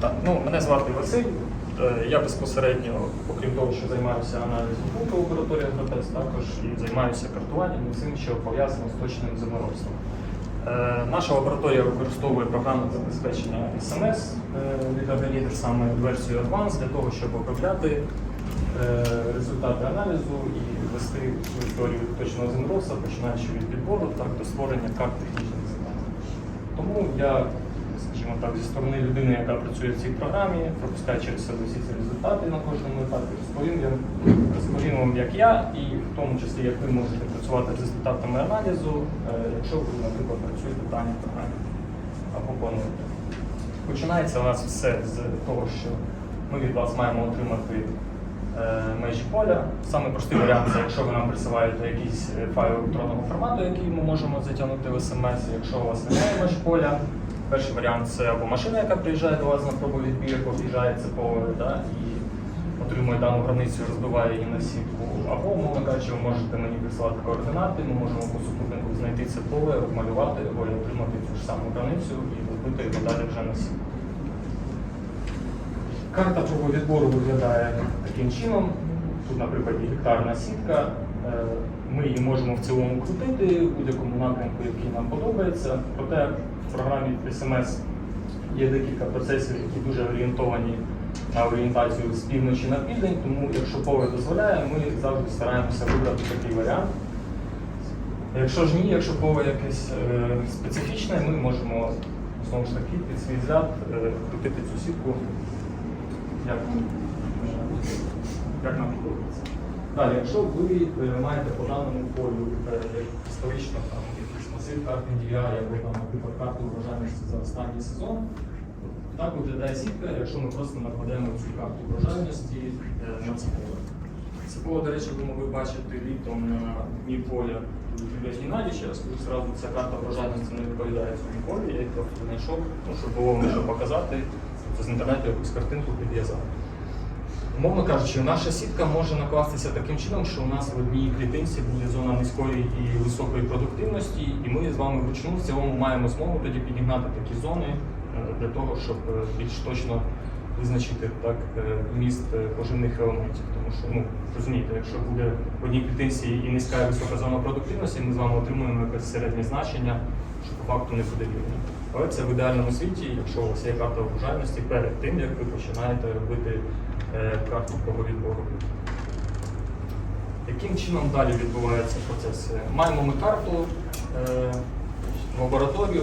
Так, ну, мене звати Василь. Е, Я безпосередньо, окрім того, що займаюся аналізом в лабораторії Агротест, також і займаюся картуванням і всім, що пов'язано з точним землеробством. Е, Наша лабораторія використовує програмне забезпечення SMS е, від AgriLeader, саме версію Advanced, для того, щоб обробляти результати аналізу і вести цю історію точного землеробства, починаючи від підбору так, до створення карт технічних завдань. Тому я, скажімо так, зі сторони людини, яка працює в цій програмі, пропускає через себе всі ці результати на кожному етапі, розповім, я, розповім вам, як я, і в тому числі, як ви можете працювати з результатами аналізу, е, якщо ви, наприклад, працюєте в даній програмі або плануєте. Починається у нас все з того, що ми від вас маємо отримати е, межі поля. Саме простий варіант це якщо ви нам присилаєте якийсь е, файл електронного формату, який ми можемо затягнути в смс. Якщо у вас немає меж поля, перший варіант це або машина, яка приїжджає до вас на пробовідбір, об'їжджає це поле да, і отримує дану границю, розбиває її на сітку. Або, мовно кажучи, ви можете мені присилати координати, ми можемо по супутнику знайти це поле, обмалювати його і отримати цю ж саму границю і розбити його далі вже на сітку. Карта відбору виглядає таким чином. Тут, наприклад, гектарна сітка. Е, Ми її можемо в цілому крутити в будь-якому напрямку, який нам подобається. Проте в програмі SMS є декілька процесів, які дуже орієнтовані на орієнтацію з півночі на південь, тому якщо поле дозволяє, ми завжди стараємося вибрати такий варіант. Якщо ж ні, якщо поле якесь е, специфічне, ми можемо знову ж таки під свій взгляд е, крутити цю сітку як, як нам. Далі, якщо ви е, маєте по даному полю е, історично там, якийсь масив карти DVI або там, наприклад, карту врожайності за останній сезон, так виглядає сітка, якщо ми просто накладемо цю карту врожайності е, на це поле. Це поле, до речі, ви могли бачити літом на дні поля Юлія Геннадійовича. Я скажу зразу, ця карта врожайності не відповідає цьому полю, я її просто знайшов, ну, щоб було що показати, з інтернету якусь картинку підв'язав. Умовно кажучи, наша сітка може накластися таким чином, що у нас в одній клітинці буде зона низької і високої продуктивності, і ми з вами вручну в цілому маємо змогу тоді підігнати такі зони е, для того, щоб е, більш точно визначити так е, вміст е, поживних елементів. Тому що, ну розумієте, якщо буде в одній клітинці і низька і висока зона продуктивності, ми з вами отримуємо якесь середнє значення, що по факту не буде вірно. Але це в ідеальному світі, якщо у вас є карта врожайності перед тим, як ви починаєте робити е, карту відбору. Яким чином далі відбувається процес? Е, Маємо ми карту е, в лабораторію,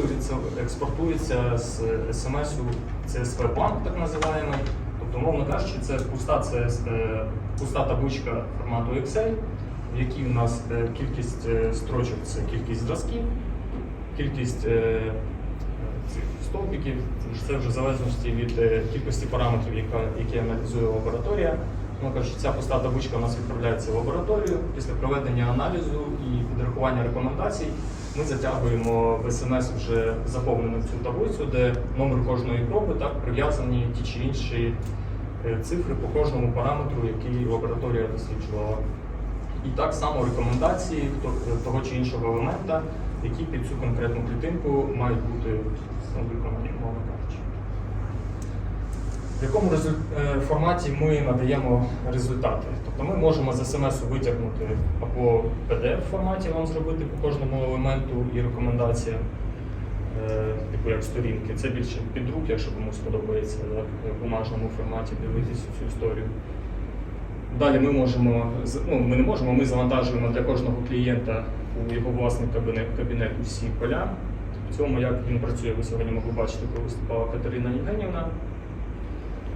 експортується з смс-у CSV бланк, так називаємо. Тобто, мовно кажучи, це пуста, це е, пуста табличка формату Excel, в якій у нас е, кількість строчок це кількість зразків, кількість е, цих стовпиків, це вже в залежності від е, кількості параметрів, які аналізує лабораторія. Ну, кажучи, ця пуста табличка у нас відправляється в лабораторію. Після проведення аналізу і підрахування рекомендацій ми затягуємо в смс вже заповнену цю таблицю, де номер кожної проби так прив'язані ті чи інші е, цифри по кожному параметру, який лабораторія досліджувала. І так само рекомендації того чи іншого елемента, які під цю конкретну клітинку мають бути ну, виконані, мовно кажучи. В якому е, форматі ми надаємо результати? Тобто ми можемо з смс витягнути або PDF форматі вам зробити по кожному елементу і рекомендаціям, е, типу як сторінки. Це більше під рук, якщо комусь подобається в бумажному форматі дивитися цю історію. Далі ми можемо ну, ми не можемо, ми завантажуємо для кожного клієнта у його власний кабінет, кабінет усі поля. В цьому як він працює, ви сьогодні могли бачити, коли виступала Катерина Євгенівна.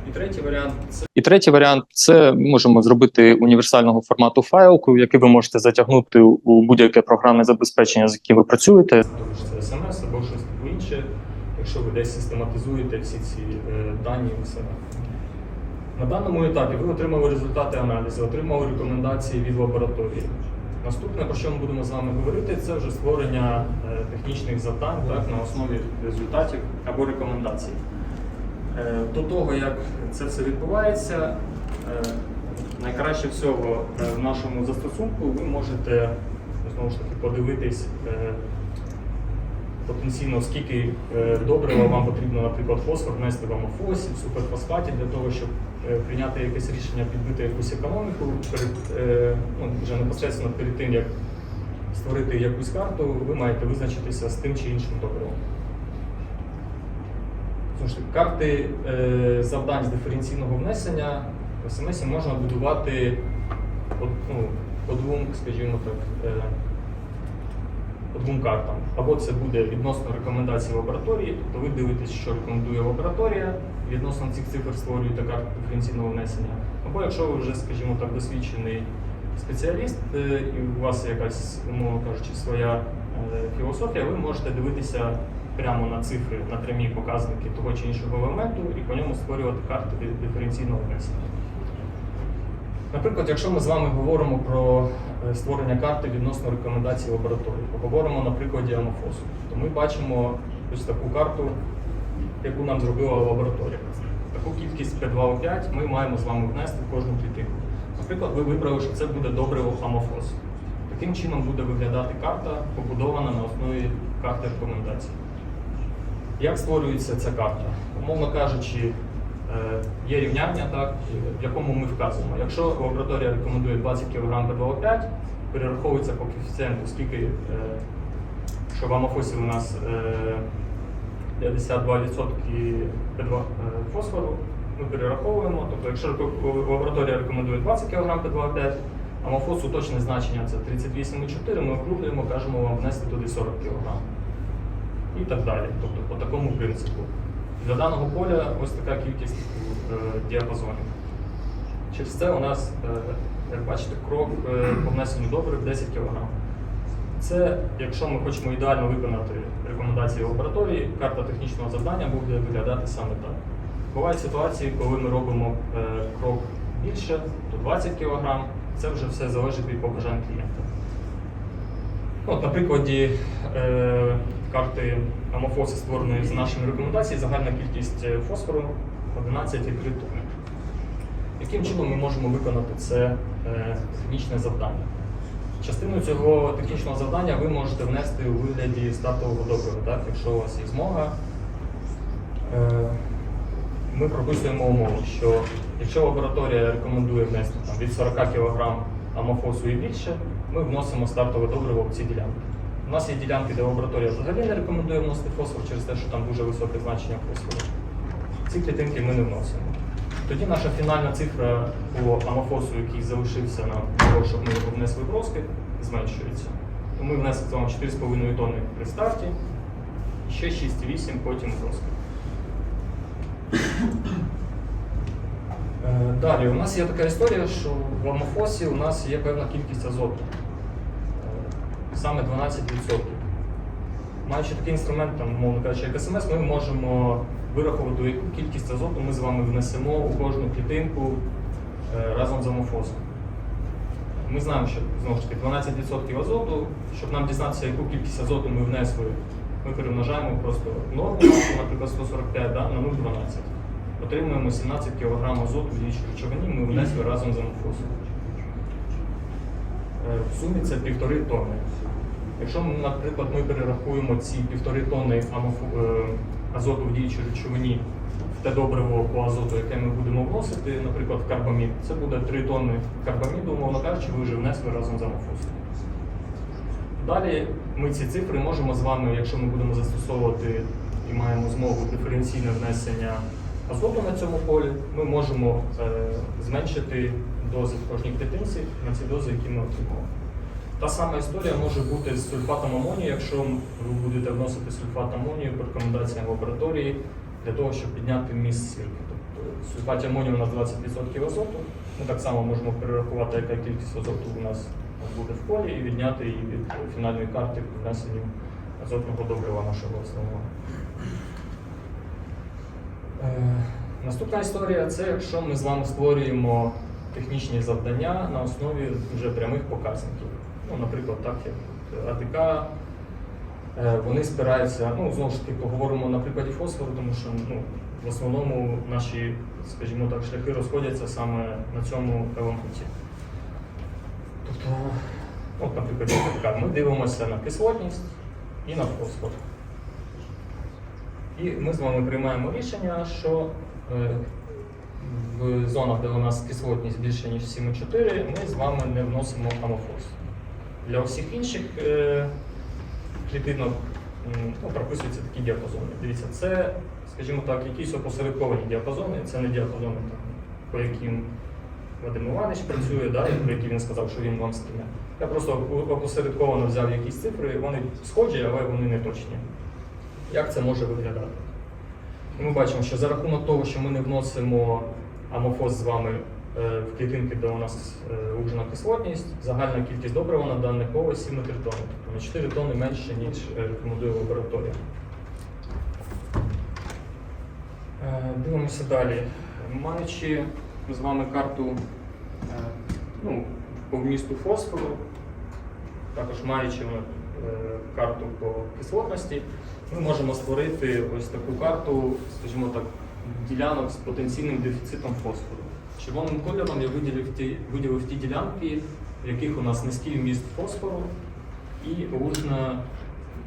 І третій варіант це І третій варіант це можемо зробити універсального формату файлку, який ви можете затягнути у будь-яке програмне забезпечення, з яким ви працюєте. Це смс або щось інше, якщо ви десь систематизуєте всі ці е, дані у себе. На даному етапі ви отримали результати аналізу, отримали рекомендації від лабораторії. Наступне, про що ми будемо з вами говорити, це вже створення е, технічних завдань так, на основі результатів або рекомендацій. Е, До того, як це все відбувається, е, найкраще всього в нашому застосунку ви можете знову ж таки подивитись потенційно скільки добрива вам потрібно, наприклад, фосфор внести в амофосі, в суперфосфаті для того, щоб прийняти якесь рішення, підбити якусь економіку перед е, ну, вже непосередньо перед тим, як створити якусь карту, ви маєте визначитися з тим чи іншим добривом. Карти е, завдань з диференційного внесення в СМС можна будувати по, ну, по двом, скажімо так, е, по двом картам. Або це буде відносно рекомендацій лабораторії, тобто ви дивитесь, що рекомендує лабораторія, відносно цих цифр створюєте карту диференційного внесення. Або якщо ви вже, скажімо так, досвідчений спеціаліст, е, і у вас якась, умовно кажучи, своя е, філософія, ви можете дивитися прямо на цифри, на прямі показники того чи іншого елементу і по ньому створювати карти ди- диференційного внесення. Наприклад, якщо ми з вами говоримо про створення карти відносно рекомендацій лабораторії, поговоримо на прикладі амофосу, то ми бачимо ось таку карту, яку нам зробила лабораторія. Таку кількість P2O5 ми маємо з вами внести в кожну клітинку. Наприклад, ви вибрали, що це буде добриво амофос. Таким чином буде виглядати карта, побудована на основі карти рекомендацій. Як створюється ця карта? Умовно кажучи, е, є рівняння, так, в якому ми вказуємо. Якщо лабораторія рекомендує 20 кг P2O5, перераховується по коефіцієнту, скільки, е, що в амофосі у нас е, 52% P2 е, фосфору, ми перераховуємо. Тобто, якщо лабораторія рекомендує 20 кг P2O5, амофосу точне значення це 38,4, ми округлюємо, кажемо вам внести туди 40 кг і так далі. Тобто по такому принципу. Для даного поля ось така кількість е, діапазонів. Через це у нас, е, як бачите, крок е, по внесенню добрив 10 кг. Це, якщо ми хочемо ідеально виконати рекомендації лабораторії, карта технічного завдання буде виглядати саме так. Бувають ситуації, коли ми робимо е, крок більше, то 20 кг. Це вже все залежить від побажань клієнта. От, на прикладі е, карти амофоси, створеної за нашими рекомендаціями, загальна кількість е, фосфору 11,3 тонни. Яким чином ми можемо виконати це е, технічне завдання? Частину цього технічного завдання ви можете внести у вигляді стартового добрива, так? якщо у вас є змога. Е, ми прописуємо умову, що якщо лабораторія рекомендує внести там, від 40 кг амофосу і більше, ми вносимо стартове добриво в ці ділянки. У нас є ділянки, де лабораторія взагалі не рекомендує вносити фосфор через те, що там дуже високе значення фосфору. Ці клітинки ми не вносимо. Тоді наша фінальна цифра по амофосу, який залишився для того, щоб ми його внесли в розкид, зменшується. То ми внесли вами 4,5 тонни при старті, ще 6,8 потім в розкид. Е, Далі, у нас є така історія, що в амофосі у нас є певна кількість азоту, саме 12%. Маючи такий інструмент, там, мовно кажучи, як СМС, ми можемо вирахувати, яку кількість азоту ми з вами внесемо у кожну клітинку е, разом з амофосом. Ми знаємо, що знову ж таки 12% азоту. Щоб нам дізнатися, яку кількість азоту ми внесли, ми перемножаємо просто норму, наприклад, 145 да, на 0,12. Отримуємо 17 кг азоту в діючій речовині, ми внесли разом з амофосом. Е, В сумі це півтори тонни. Якщо, наприклад, ми перерахуємо ці півтори тонни е, азоту в діючій речовині в те добриво по азоту, яке ми будемо вносити, наприклад, карбамід, це буде 3 тонни карбаміду, умовно кажучи, ви вже внесли разом з амофосом. Далі ми ці цифри можемо з вами, якщо ми будемо застосовувати і маємо змогу диференційне внесення азоту на цьому полі, ми можемо е, зменшити дози в кожній клітинці на ці дози, які ми отримали. Та сама історія може бути з сульфатом амонію, якщо ви будете вносити сульфат амонію по рекомендаціям лабораторії для того, щоб підняти вміст сірки. Тобто в сульфаті амонію у нас 20% азоту. Ми так само можемо перерахувати, яка кількість азоту у нас буде в полі, і відняти її від фінальної карти по внесенню азотного добрива нашого основного. Е, Наступна історія це якщо ми з вами створюємо технічні завдання на основі вже прямих показників. Ну, наприклад, так як АТК, е, вони спираються, ну, знову ж таки, поговоримо на прикладі фосфору, тому що ну, в основному наші, скажімо так, шляхи розходяться саме на цьому елементі. Тобто, от, наприклад, АТК, ми дивимося на кислотність і на фосфор. І ми з вами приймаємо рішення, що е, в зонах, де у нас кислотність більше, ніж 7,4, ми з вами не вносимо амофос. Для усіх інших е, клітинок ну, прописуються такі діапазони. Дивіться, це, скажімо так, якісь опосередковані діапазони, це не діапазони, там, по яким Вадим Іванович працює, да, про які він сказав, що він вам скине. Я просто опосередковано взяв якісь цифри, вони схожі, але вони не точні. Як це може виглядати? Ми бачимо, що за рахунок того, що ми не вносимо амофос з вами е, в клітинки, де у нас е, кислотність, загальна кількість добрива на дане поле 7,3 тонни, тобто на 4 тонни менше, ніж е, рекомендує лабораторія. Е, Дивимося далі. Маючи з вами карту е, ну, по вмісту фосфору, також маючи е, карту по кислотності, ми можемо створити ось таку карту, скажімо так, ділянок з потенційним дефіцитом фосфору. Червоним кольором я виділив ті, виділив ті ділянки, в яких у нас низький вміст фосфору і лужна,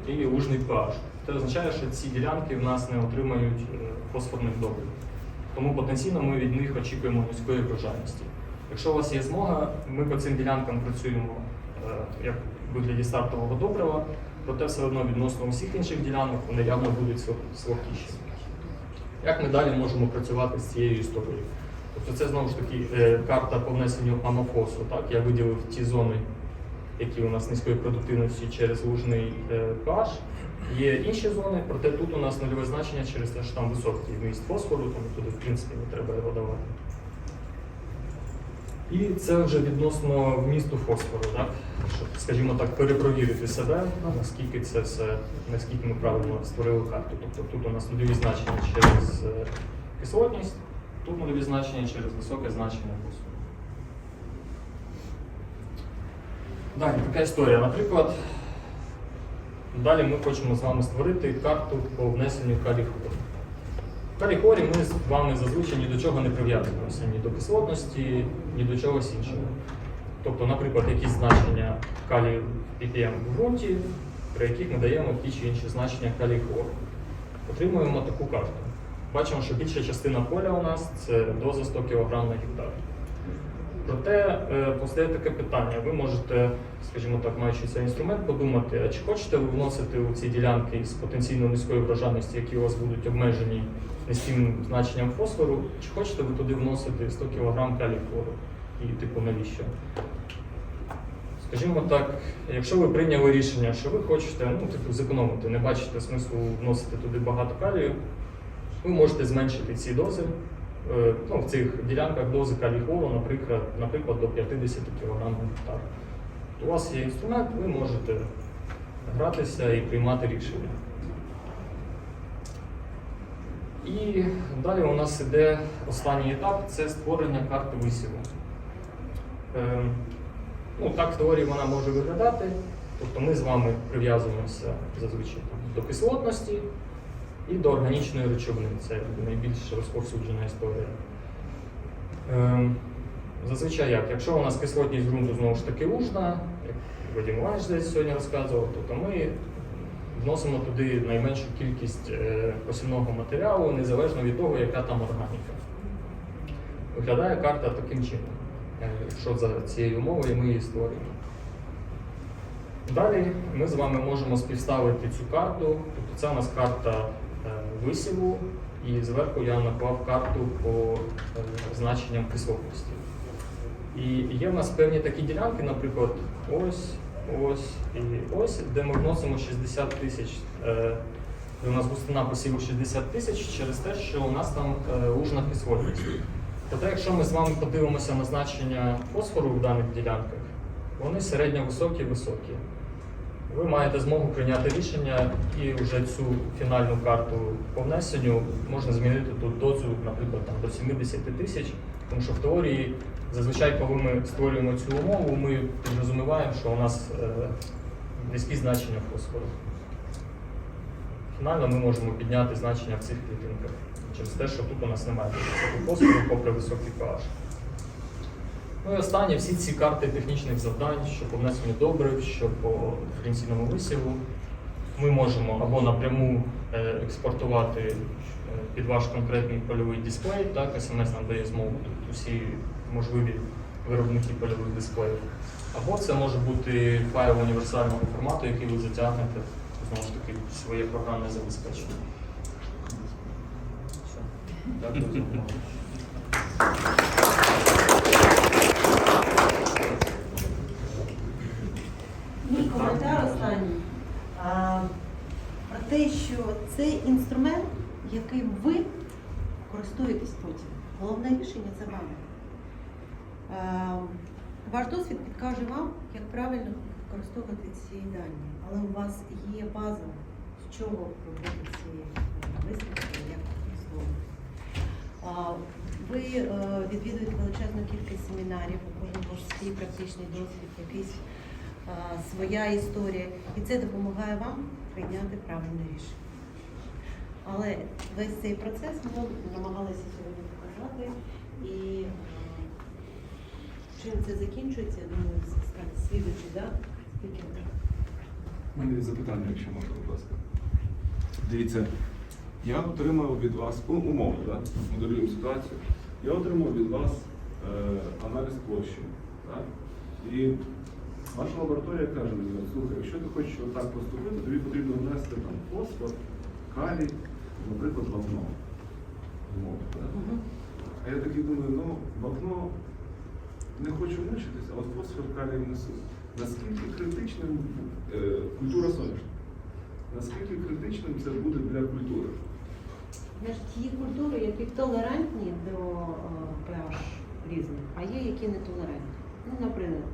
і лужний pH. Це означає, що ці ділянки в нас не отримають е, фосфорних добрив. Тому потенційно ми від них очікуємо низької врожайності. Якщо у вас є змога, ми по цим ділянкам працюємо е, як в вигляді стартового добрива, проте все одно відносно усіх інших ділянок вони явно будуть слаб- слабкіші. Як ми далі можемо працювати з цією історією? Тобто це знову ж таки е, карта по внесенню амофосу. Так? Я виділив ті зони, які у нас низької продуктивності через лужний е, pH. Є інші зони, проте тут у нас нульове значення через те, що там високий вміст фосфору, тому туди в принципі не треба його давати. І це вже відносно вмісту фосфору, так? щоб, скажімо так, перепровірити себе, наскільки це все, наскільки ми правильно створили карту. Тобто тут у нас нульові значення через е, кислотність, тут нульові значення через високе значення фосфору. Далі така історія. Наприклад, далі ми хочемо з вами створити карту по внесенню калій-хлору. В калій-хлорі ми з вами зазвичай ні до чого не прив'язуємося, ні до кислотності, ні до чогось іншого. Тобто, наприклад, якісь значення калію ppm в ґрунті, при яких ми даємо ті чи інші значення калій-хлору. Отримуємо таку карту. Бачимо, що більша частина поля у нас це доза 100 кг на гектар. Проте е, постає таке питання. Ви можете, скажімо так, маючи цей інструмент, подумати, а чи хочете ви вносити у ці ділянки з потенційно низької врожайності, які у вас будуть обмежені низьким значенням фосфору, чи хочете ви туди вносити 100 кг калій хлору? І типу навіщо? Скажімо так, якщо ви прийняли рішення, що ви хочете ну, типу, зекономити, не бачите смислу вносити туди багато калію, ви можете зменшити ці дози. Е, ну, в цих ділянках дози калій-хлору, наприклад, наприклад, до 50 кг гектар. У вас є інструмент, ви можете гратися і приймати рішення. І далі у нас іде останній етап це створення карти висіву. Е, ну, так в теорії вона може виглядати. Тобто ми з вами прив'язуємося зазвичай до кислотності і до органічної речовини. Це найбільш розповсюджена історія. Ем, Зазвичай як? Якщо у нас кислотність ґрунту знову ж таки лужна, як Вадим Іванович десь сьогодні розказував, то, то ми вносимо туди найменшу кількість е, посівного матеріалу, незалежно від того, яка там органіка. Виглядає карта таким чином, е, якщо за цією умовою ми її створюємо. Далі ми з вами можемо співставити цю карту. Тобто це у нас карта висіву, і зверху я наклав карту по е, значенням кислотності. І є в нас певні такі ділянки, наприклад, ось, ось і ось, де ми вносимо 60 тисяч. е, де У нас густина посіву 60 тисяч через те, що у нас там е, лужна кислотність. Проте, якщо ми з вами подивимося на значення фосфору в даних ділянках, вони середньо високі високі. Ви маєте змогу прийняти рішення і вже цю фінальну карту по внесенню можна змінити тут дозу, наприклад, там, до 70 тисяч, тому що в теорії зазвичай, коли ми створюємо цю умову, ми підрозуміваємо, що у нас е, низькі значення фосфору. Фінально ми можемо підняти значення в цих клітинках через те, що тут у нас немає фосфору, попри високий pH. Ну і останнє, всі ці карти технічних завдань, що по внесенню добрив, що по диференційному висіву, ми можемо або напряму е, експортувати е, під ваш конкретний польовий дисплей, так, SMS нам дає змогу тут усі можливі виробники польових дисплеїв. Або це може бути файл універсального формату, який ви затягнете знову ж таки своє програмне забезпечення. Дякую за увагу. Мій коментар останній а, про те, цей інструмент, яким ви користуєтесь потім, головне рішення це вами. Ваш досвід підкаже вам, як правильно використовувати ці дані, але у вас є база, з чого робити ці е, висновки, як використовувати. Ви е, відвідуєте величезну кількість семінарів, у кожного свій практичний досвід, якийсь своя історія, і це допомагає вам прийняти правильне рішення. Але весь цей процес ми намагалися сьогодні показати, і чим це закінчується, думаю, скаже слідуючий, да? У мене є запитання, якщо можна, будь ласка. Дивіться, я отримав від вас ну, умовно, да? моделюємо ситуацію. Я отримав від вас е, аналіз площі. Так? І ваша лабораторія каже мені, слухай, якщо ти хочеш отак поступити, тобі потрібно внести там фосфор, калій, наприклад, вапно. Умовно. А я такий думаю, ну, вапно не хочу мучитись, а от фосфор калій внесу. Наскільки критичним е, культура соняшника? Наскільки критичним це буде для культури? Значить, є культури, які толерантні до е, pH різних, а є які не толерантні. Ну,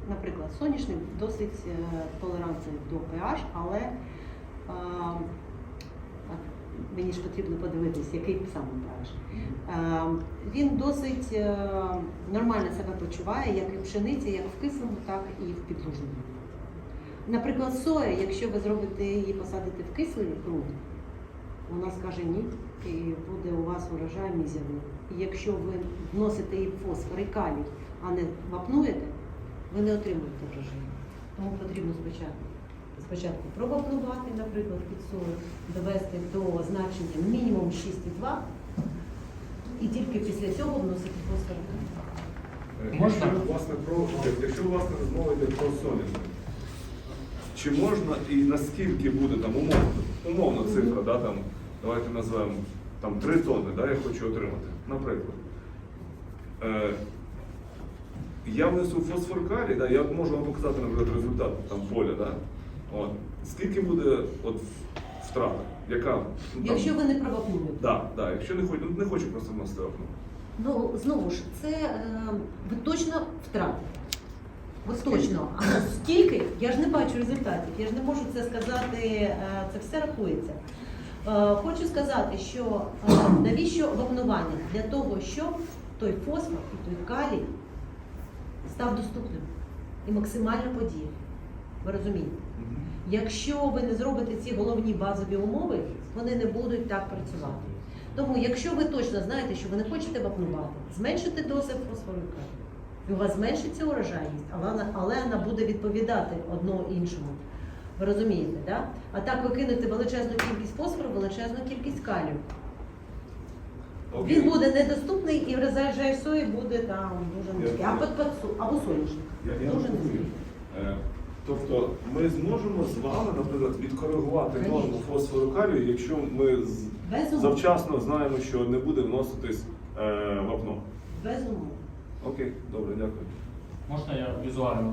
наприклад, соняшник досить е, толерантний до pH, але е, мені ж потрібно подивитись, який саме pH. Е, він досить е, нормально себе почуває, як і пшениця, як в кислому, так і в підлужному. Наприклад, соя, якщо ви зробите її посадите в кислий ґрунт, вона скаже ні, і буде у вас урожай мізерний. І якщо ви вносите і фосфор, і калій, а не вапнуєте, ви не отримуєте врожаю. Тому потрібно спочатку, спочатку провапнувати, наприклад, під сою, довести до значення мінімум 6,2 і тільки після цього вносити фосфор. і. Можна? Якщо, власне, про, якщо власне розмова йде про соняшник, чи можна і наскільки буде там умовно, умовно цифра, да, там, давайте назвемо там 3 тонни, да, я хочу отримати, наприклад. Е, я внесу фосфор калій, да, я можу вам показати, наприклад, результат там поля, да? От. Скільки буде от втрата? Яка? Ну, там, Якщо ви не провапнуєте. да, да, якщо не хочу, ну, не хочу просто вносити окно. Ну, знову ж, це е, ви точно втратите. От точно. А наскільки, я ж не бачу результатів, я ж не можу це сказати, е, це все рахується. Е, Хочу сказати, що е, навіщо вапнування? Для того, щоб той фосфор і той калій став доступним і максимально подіяв. Ви розумієте? Якщо ви не зробите ці головні базові умови, вони не будуть так працювати. Тому, якщо ви точно знаєте, що ви не хочете вапнувати, зменшите дози фосфору і. У вас зменшиться урожайність, але вона, але вона буде відповідати одно іншому. Ви розумієте, да? А так ви кинете величезну кількість фосфору, величезну кількість калію. Окей. Він буде недоступний і врожай сої буде там дуже низький. А під, під, або соняшник. Дуже низький. Тобто ми зможемо з вами, наприклад, відкоригувати норму фосфору калію, якщо ми з- Без завчасно знаємо, що не буде вноситись е, вапно. Без умов. Окей, добре, дякую. Можна я візуально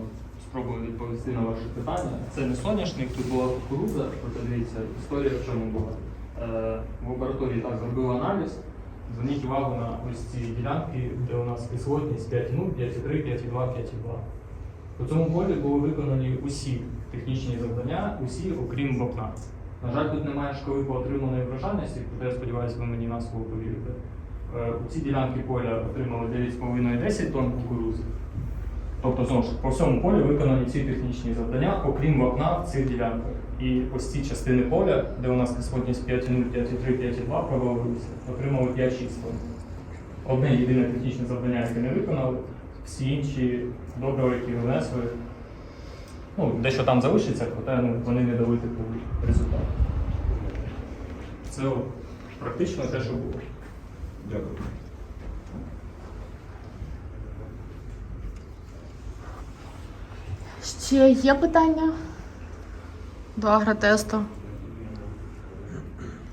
спробую відповісти на ваше питання? Це не соняшник, тут була кукурудза, проте дивіться, історія в чому була. Е, в лабораторії так зробив аналіз. Зверніть увагу на ось ці ділянки, де у нас кислотність 5,0, 5,3, 5,2, 5,2. У цьому полі були виконані усі технічні завдання, усі, окрім вапна. На жаль, тут немає шкали по отриманої врожайності, проте я сподіваюся, ви мені на слово повірите. Е, У ці ділянки поля отримали 9,5-10 тонн кукурудзи. Тобто, знову ж по всьому полі виконані ці технічні завдання, окрім вапна в цих ділянках. І ось ці частини поля, де у нас кислотність 5,0, 5,3, 5,2 провалилися, отримали 5-6 тонн. Одне єдине технічне завдання, яке не виконали, всі інші добрива, які внесли, ну, дещо там залишиться, проте ну, вони не дали типу результат. Це практично те, що було. Дякую. Ще є питання до агротесту?